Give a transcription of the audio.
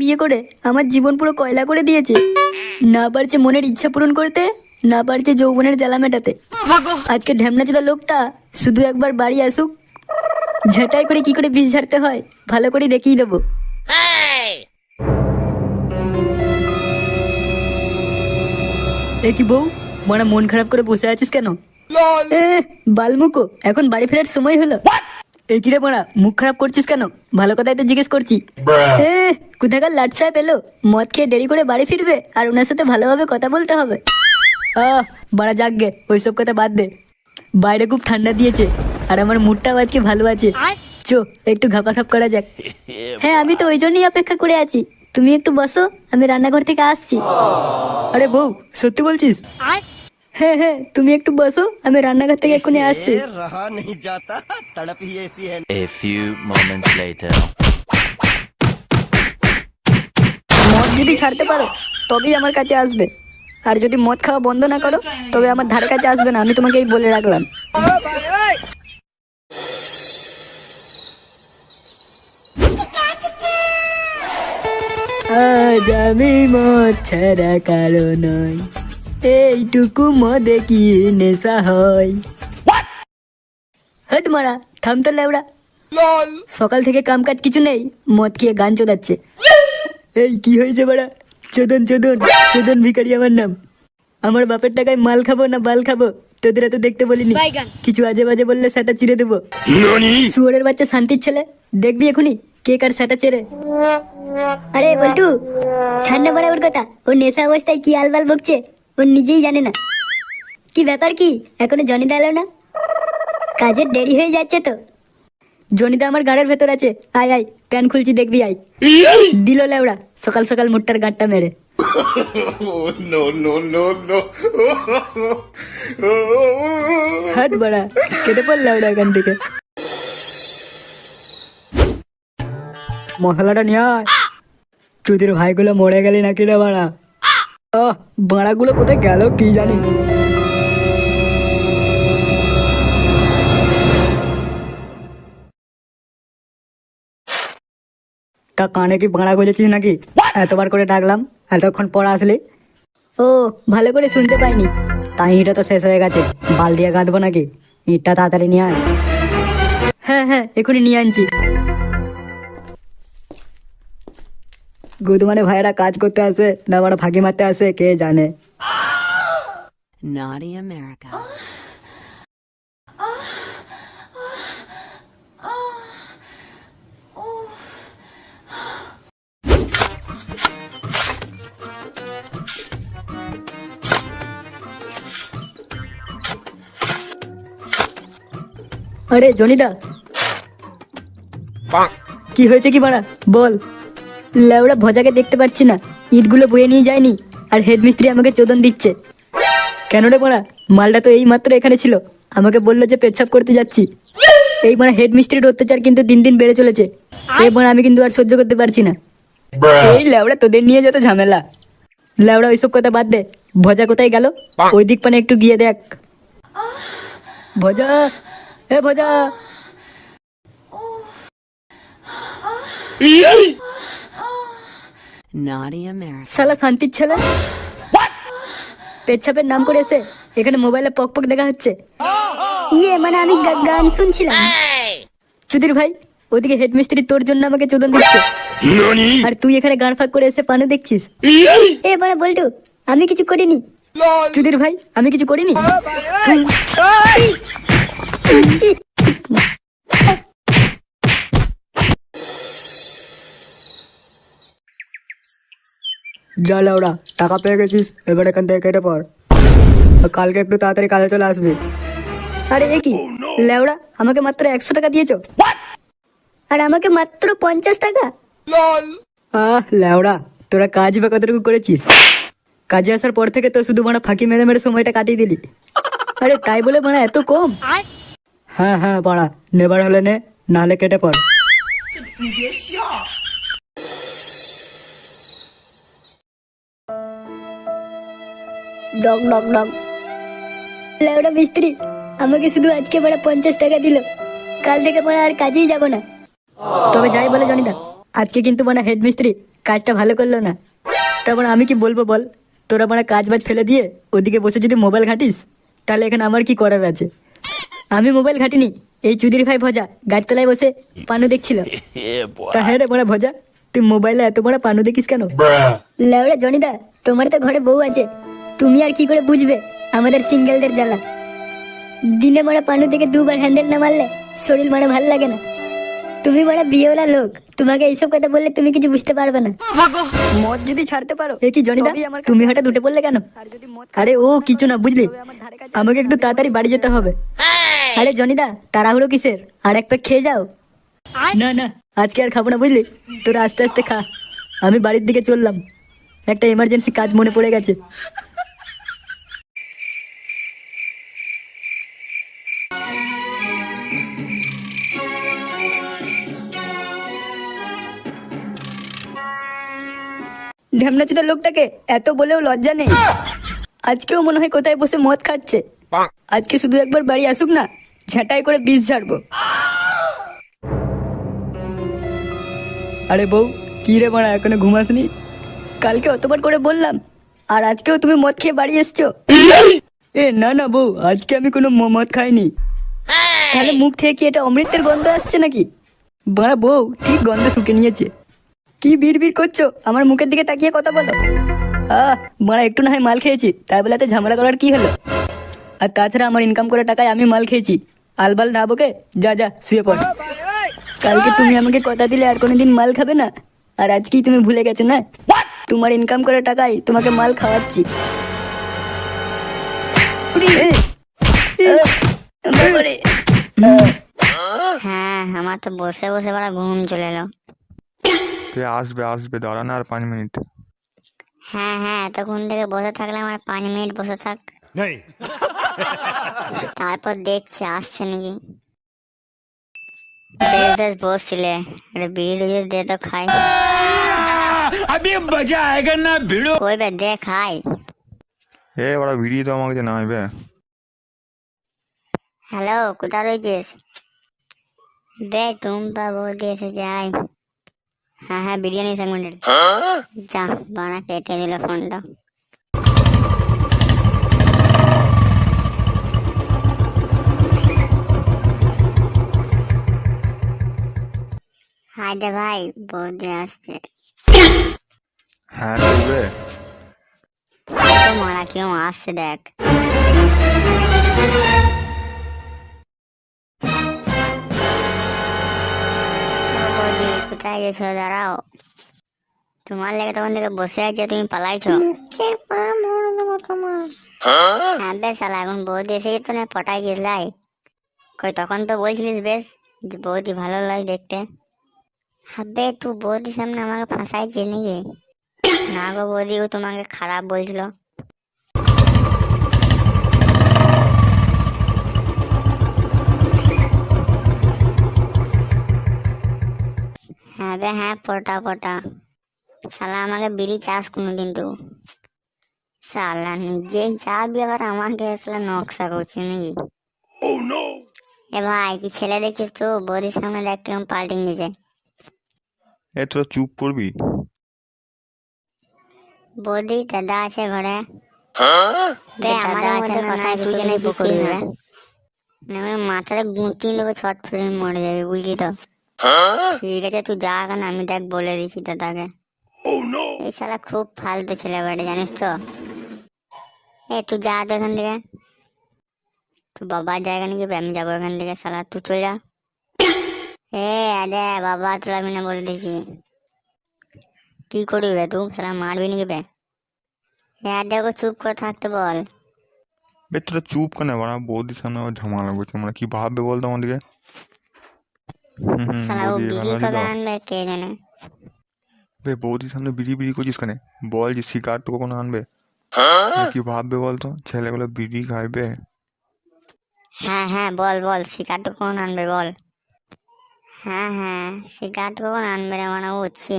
বিয়ে করে আমার জীবন পুরো কয়লা করে দিয়েছে। না পারছে মনের ইচ্ছা পূরণ করতে না পারছে যৌবনের জ্বালা মেটাতে। আজকে ঢ্যামনাচোদা লোকটা শুধু একবার বাড়ি আসুক। ঝাঁটাই করে কি করে বিষ ঝাড়তে হয় ভালো করে দেখিয়ে দেবো। এ কি বউ মানে মন খারাপ করে বসে আছিস কেন? বালমুকো এখন বাড়ি ফেরার সময় হলো। এই কিরে মারা মুখ খারাপ করছিস কেন? ভালো কথাই তো জিজ্ঞেস করছি। এ কোথাকার লাট সাহেব এলো? মদ খেয়ে দেরি করে বাড়ি ফিরবে আর ওনার সাথে ভালোভাবে কথা বলতে হবে। আহ বাড়া যাকগে ওইসব কথা বাদ দে। বাইরে খুব ঠান্ডা দিয়েছে আর আমার মুডটাও আজকে ভালো আছে। চো একটু ঘাপাঘাপ করা যাক। হ্যাঁ আমি তো ওই জন্যই অপেক্ষা করে আছি। তুমি একটু বসো আমি রান্নাঘর থেকে আসছি। আরে বউ সত্যি বলছিস? হ্যাঁ হ্যাঁ তুমি একটু বসো আমি রান্নাঘর থেকে এক্ষুনি আসছি। রাহা নেই যাতা তড়প এসি হ্যায়। এ ফিউ মোমেন্টস লেটার মদ যদি ছাড়তে পারো তবেই আমার কাছে আসবে। আর যদি মদ খাওয়া বন্ধ না করো তবে আমার ধারে কাছে আসবে না আমি তোমাকে এই বলে রাখলাম। আজ আমি মদ ছাড়া কারও নয় এইটুকু মদে কি নেশা হয়? হট মারা থাম তো লেবড়া সকাল থেকে কাম কাজ কিছু নেই মদ খেয়ে গান চোদাচ্ছে এই কি হয়েছে বাড়া? চোদন চোদন চোদন ভিখারি আমার নাম। আমার বাপের টাকায় মাল খাব না বাল খাব? তোদের এত দেখতে বলিনি। কিছু আজে বাজে বললে সেটা চিড়ে দেবো। শুয়োরের বাচ্চা শান্তির ছেলে। দেখবি এখনই কে কার সেটা চেড়ে আরে বল্টু ছাড় না বাড়া ওর কথা। ওর নেশা অবস্থায় কি আলবাল বকছে? ও নিজেই জানে না। কি ব্যাপার কি? এখনও জনি এলো না? কাজের দেরি হয়ে যাচ্ছে তো। জনিদা আমার গাড়ের ভেতর আছে। আয় আয় প্যান খুলছি দেখবি আয়। দিল লেওড়া সকাল সকাল মুটটার গাঁটটা মেরে। হাট বাড়া কেটে পড় লেওড়া এখান থেকে। মশলাটা নিয়ে চুদির ভাইগুলো মরে গেলি নাকি রে বাড়া? আহ বাড়াগুলো কোথায় গেল কি জানি। তা কানে কি ভাড়া গুঁজেছিস নাকি? এতবার করে ডাকলাম এতক্ষণ পর আসলি। ও ভালো করে শুনতে পাইনি। তাই ইঁটা তো শেষ হয়ে গেছে। বাল দিয়ে গাঁদবো নাকি? ইঁটটা তাড়াতাড়ি নিয়ে আয়। হ্যাঁ হ্যাঁ এখনই নিয়ে আনছি। গুদমানে ভাইয়েরা কাজ করতে আসে না বড় ফাঁকি মারতে আসে কে জানে Naughty America. আরে জনিদা কি হয়েছে কি বাড়া বল লেওড়া ভজাকে দেখতে পাচ্ছি না। ইটগুলো বয়ে নিয়ে যায়নি আর হেডমিস্ত্রি আমাকে চোদন দিচ্ছে। কেন রে বড়া? মালটা তো এই মাত্র এখানে ছিল। আমাকে বলল যে পেচ্ছাপ করতে যাচ্ছি। এই মানে হেডমিস্ত্রির অত্যাচার কিন্তু দিন দিন বেড়ে চলেছে। এবার আমি কিন্তু আর সহ্য করতে পারছি না। এই লেওড়া তোদের নিয়ে যত ঝামেলা। লেওড়া ওইসব কথা বাদ দে। ভজা কোথায় গেল? ওই দিক পানে একটু গিয়ে দেখ। ভজা এ ভজা। Naughty America. শালা শান্তির ছেলে। পেচ্ছাপের নাম করে এসে এখানে মোবাইলে পক পক দেখা হচ্ছে। ইয়ে মানে আমি গা- গান শুনছিলাম। চুদির ভাই ওদিকে হেডমিস্ত্রি তোর জন্য আমাকে চোদন দিচ্ছে। আর তুই এখানে গান ফাঁক করে এসে পানু দেখছিস। এ মানে বলটু আমি কিছু করিনি। চুদির ভাই আমি কিছু করিনি। যা লাউড়া টাকা পেয়ে গেছিস এবার এখান থেকে কেটে পড়। আর কালকে একটু তাড়াতাড়ি কাজে চলে আসবি। আরে এ কি? লেওড়া আমাকে মাত্র একশো টাকা দিয়েছ? আর আমাকে মাত্র পঞ্চাশ টাকা? আহ লেওড়া তোরা কাজ বা কতটুকু করেছিস? কাজে আসার পর থেকে তো শুধু মানে ফাঁকি মেরে মেরে সময়টা কাটিয়ে দিলি। আরে তাই বলে মানে এত কম? হ্যাঁ হ্যাঁ পাড়া নেবার হলে নে নাহলে কেটে পড়। ডক ডক ডক। লেওড়া মিস্ত্রি আমাকে শুধু আজকে বড় পঞ্চাশ টাকা দিল। কাল থেকে পরে আর কাজেই যাব না। তবে যাই বলে জানি না আজকে কিন্তু মানে হেড মিস্ত্রি কাজটা ভালো করল না। তারপর আমি কি বলব বল? তোরা মানে কাজ বাজ ফেলে দিয়ে ওদিকে বসে যদি মোবাইল ঘাঁটিস তাহলে এখানে আমার কি করার আছে? আমি মোবাইল ঘাটিনি এই চুদির ভাই ভজা গাছতলায় বসে পানু দেখছিল। তা হ্যাঁ রে বড়া ভজা তুই মোবাইলে এত বড় পানু দেখিস কেন? লেওড়া জনিদা তোমার তো ঘরে বউ আছে তুমি আর কি করে বুঝবে? আমাদের সিঙ্গেলদের জ্বালা। দিনে মারা পানু থেকে দুবার হ্যান্ডেল না মারলে শরীর মারা ভালো লাগে না। তুমি মারা বিয়েওয়ালা লোক তোমাকে এইসব কথা বললে তুমি কিছু বুঝতে পারবে না। মদ যদি ছাড়তে পারো এ কি জনিদা তুমি হঠাৎ উঠে পড়লে কেন? আরে ও কিছু না বুঝলি? আমাকে একটু তাড়াতাড়ি বাড়ি যেতে হবে। আরে জনিদা তাড়াহুড়ো কিসের? আর এক প্যাক খেয়ে যাও। না না আজকে আর খাব না বুঝলি? তোরা আস্তে আস্তে খা। আমি বাড়ির দিকে চললাম। একটা এমার্জেন্সি কাজ মনে পড়ে গেছে। ঢেমনাচুদার লোকটাকে এত বলেও লজ্জা নেই। আজকেও মনে হয় কোথায় বসে মদ খাচ্ছে। আজকে শুধু একবার বাড়ি আসুক না ঝাঁটাই করে বিষ ঝাড়বো। আরে বউ কি রে মারা এখনও ঘুমাসনি কালকে অতবার করে বললাম আর আজকেও তুমি মদ খেয়ে বাড়ি এসছো। এ না না বউ আজকে আমি কোনো মদ খাইনি। তাহলে মুখ থেকে কি এটা অমৃতের গন্ধ আসছে নাকি? বাড়া বউ ঠিক গন্ধ শুকে নিয়েছে। কি বিড় করছ? আমার মুখের দিকে তাকিয়ে কথা বলো। আহ, মারা একটু না হয় মাল খেয়েছি, তাই বলে ঝামেলা করার কি হলো? আর তাছাড়া আমার ইনকাম করে টাকায় আমি মাল খেয়েছি। আলবাল না বকে, যা যা, শুয়ে পড়। কালকে তুমি আমাকে কথা দিলে আর কোনোদিন মাল খাবে না? আর আজকেই তুমি ভুলে গেছো না? তোমার ইনকাম করে টাকায় তোমাকে মাল খাওয়াচ্ছি। হ্যাঁ আমার তো বসে বসে বড় ঘুম চলে এলো। তুই আসবে আসবে দাঁড়া না আর পাঁচ মিনিট। হ্যাঁ হ্যাঁ এতক্ষণ থেকে বসে থাকলাম আর পাঁচ মিনিট বসে থাক। তারপর দেখছি আসছে নাকি। বেশ বেশ বসছিলে। বিড়ি দে তো খাই। কই বে দে খাই। এ ওরা ভিড়িয়ে তো আমাকে নামাইবে। হ্যালো কোথায় রয়েছিস? দে টুম্পা বৌদি এসে যাই হ্যাঁ হ্যাঁ বিরিয়ানি সেগমেন্টের যা বানা কেটে দিল ফোনটা। হাই দে ভাই বৌদি আসছে। হ্যাঁ তো মারা কেউ আসছে দেখ। কোথায় গেছো দাঁড়াও। তোমার লেগে তখন থেকে বসে আছে তুমি পালাইছো। হ্যাঁ বেশ শালা এখন বৌদি এসে তো না পটাই গেছলাই কই তখন তো বলছিলিস বেশ যে বৌদি ভালো লাগে দেখতে। হবে তুই বৌদির সামনে আমাকে ফাঁসাইছিস নাকি? না গো বৌদি ও তোমাকে খারাপ বলছিল। হ্যাঁ বে হ্যাঁ পটা পটা শালা আমাকে বিড়ি চাষ কোনো দিন তো। শালা নিজেই যাবি আবার আমাকে আসলে নকশা করছে নাকি? এ ভাই কি ছেলে দেখছিস তো? বৌদির সামনে দেখতে কেমন পাল্টিং দিয়েছে এ তোরা চুপ করবি? বৌদি দাদা আছে ঘরে। বে আমাদের মধ্যে কথা তুই জানি কি করবি বে? না আমি মাথাতে গুঁতি নেব ছট ফিরে মরে যাবে বুঝলি তো? ঠিক আছে তুই যা কেন আমি দেখ বলে দিচ্ছি দাদাকে। এই শালা খুব ফালতু ছেলে বাড়ি জানিস তো? এ তুই যা তো এখান থেকে। তুই বাবার জায়গা নাকি আমি যাব এখান থেকে শালা। তুই চলে যা। এ আরে বাবা তোরা আমি না বলে দিচ্ছি। কি করবি বে তুই? শালা মারবি নাকি বে? হ্যাঁ দেখো চুপ করে থাকতে বল। বে তোরা চুপ কেন? বাড়া বৌদির সামনে আবার ঝামেলা করছে। মানে কি ভাববে বলতো আমাদেরকে? শালা ও বৌদি বিড়ি কবে তো। কে জানে? বে বৌদির সামনে বিড়ি বিড়ি করছিস কেন? বল যে সিগারেট তো কখনো আনবে। কি ভাববে বলতো? ছেলেগুলো বিড়ি খাইবে। হ্যাঁ হ্যাঁ বল বল সিগারেট কখন আনবে বল? হ্যাঁ হ্যাঁ সিগারেট কখন আনবে রে মানে বুঝছি